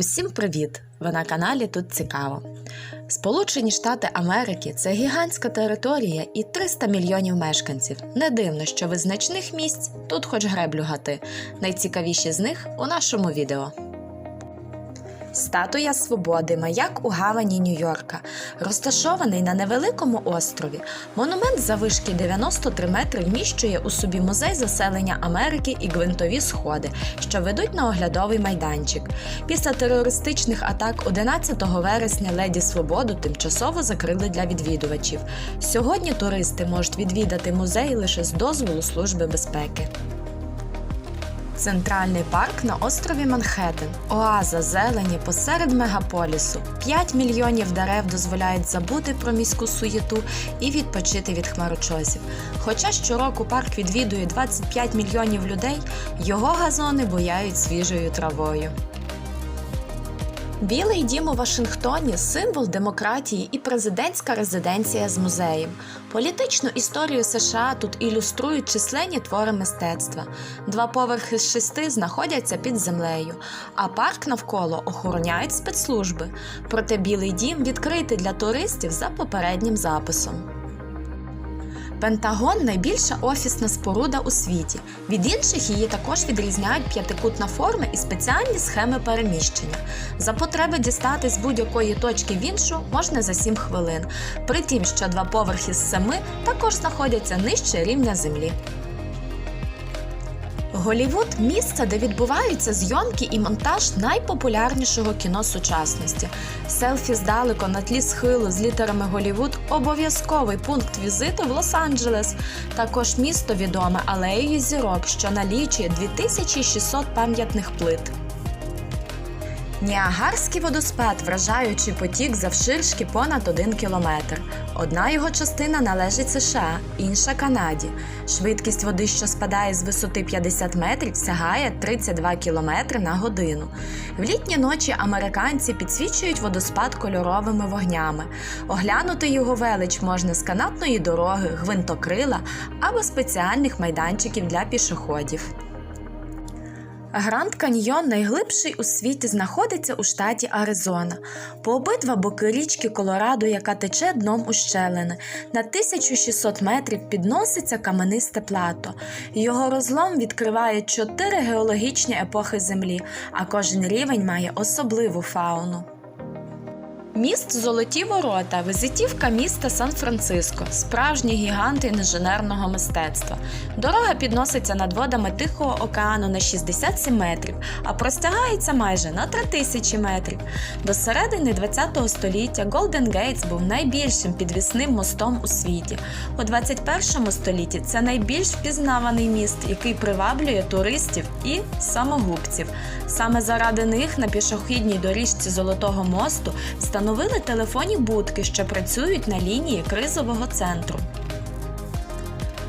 Усім привіт! Ви на каналі Тут Цікаво. Сполучені Штати Америки це гігантська територія і 300 мільйонів мешканців. Не дивно, що визначних місць тут хоч греблю гати. Найцікавіші з них у нашому відео. Статуя Свободи, маяк у гавані Нью-Йорка, розташований на невеликому острові. Монумент завишки 93 метри вміщує у собі музей заселення Америки і гвинтові сходи, що ведуть на оглядовий майданчик. Після терористичних атак 11 вересня Леді Свободу тимчасово закрили для відвідувачів. Сьогодні туристи можуть відвідати музей лише з дозволу Служби безпеки. Центральний парк на острові Манхеттен. Оаза зелені посеред мегаполісу. 5 мільйонів дерев дозволяють забути про міську суєту і відпочити від хмарочосів. Хоча щороку парк відвідує 25 мільйонів людей, його газони бояють свіжою травою. Білий дім у Вашингтоні символ демократії і президентська резиденція з музеєм. Політичну історію США тут ілюструють численні твори мистецтва. Два поверхи з шести знаходяться під землею, а парк навколо охороняють спецслужби. Проте Білий дім відкритий для туристів за попереднім записом. Пентагон найбільша офісна споруда у світі. Від інших її також відрізняють п'ятикутна форма і спеціальні схеми переміщення. За потреби дістатись з будь-якої точки в іншу можна за 7 хвилин. При тім, що два поверхи з семи також знаходяться нижче рівня землі. Голівуд місце, де відбуваються зйомки і монтаж найпопулярнішого кіно сучасності. Селфі здалеку на тлі схилу з літерами Голівуд обов'язковий пункт візиту в Лос-Анджелес. Також місто відоме алеєю зірок, що налічує 2600 пам'ятних плит. Ніагарський водоспад вражаючий потік завширшки понад 1 кілометр. Одна його частина належить США, інша Канаді. Швидкість води, що спадає з висоти 50 метрів, сягає 32 кілометри на годину. В літні ночі американці підсвічують водоспад кольоровими вогнями. Оглянути його велич можна з канатної дороги, гвинтокрила або спеціальних майданчиків для пішоходів. Гранд Каньйон найглибший у світі знаходиться у штаті Аризона. По обидва боки річки Колорадо, яка тече дном ущелини. На 1600 метрів підноситься каменисте плато. Його розлом відкриває чотири геологічні епохи Землі, а кожен рівень має особливу фауну. Міст Золоті Ворота визитівка міста Сан-Франциско, справжній гігант інженерного мистецтва. Дорога підноситься над водами Тихого океану на 67 метрів, а простягається майже на 3000 метрів. До середини ХХ століття Голден Гейтс був найбільшим підвісним мостом у світі. У 21 столітті це найбільш впізнаваний міст, який приваблює туристів і самогубців. Саме заради них на пішохідній доріжці Золотого мосту встановили телефонні будки, що працюють на лінії кризового центру.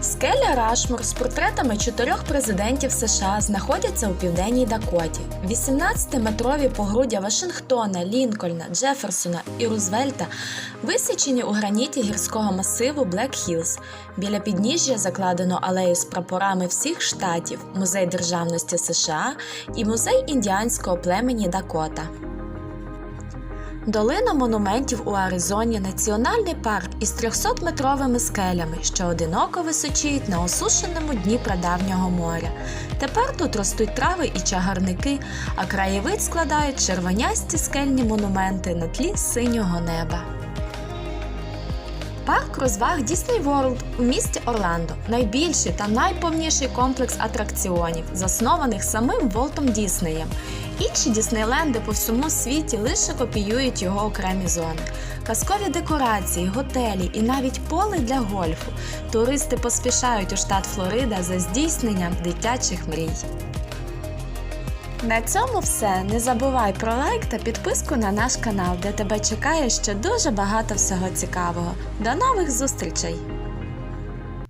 Скеля Рашмор з портретами чотирьох президентів США знаходяться у південній Дакоті. 18-метрові погруддя Вашингтона, Лінкольна, Джеферсона і Рузвельта висічені у граніті гірського масиву Блек Хілз. Біля підніжжя закладено алею з прапорами всіх штатів, музей державності США і музей індіанського племені Дакота. Долина монументів у Аризоні національний парк із 300-метровими скелями, що одиноко височіють на осушеному дні прадавнього моря. Тепер тут ростуть трави і чагарники, а краєвид складають червонясті скельні монументи на тлі синього неба. Парк розваг Disney World у місті Орландо найбільший та найповніший комплекс атракціонів, заснованих самим Волтом Діснеєм. Інші Діснейленди по всьому світі лише копіюють його окремі зони. Казкові декорації, готелі і навіть поле для гольфу. Туристи поспішають у штат Флорида за здійсненням дитячих мрій. На цьому все. Не забувай про лайк та підписку на наш канал, де тебе чекає ще дуже багато всього цікавого. До нових зустрічей!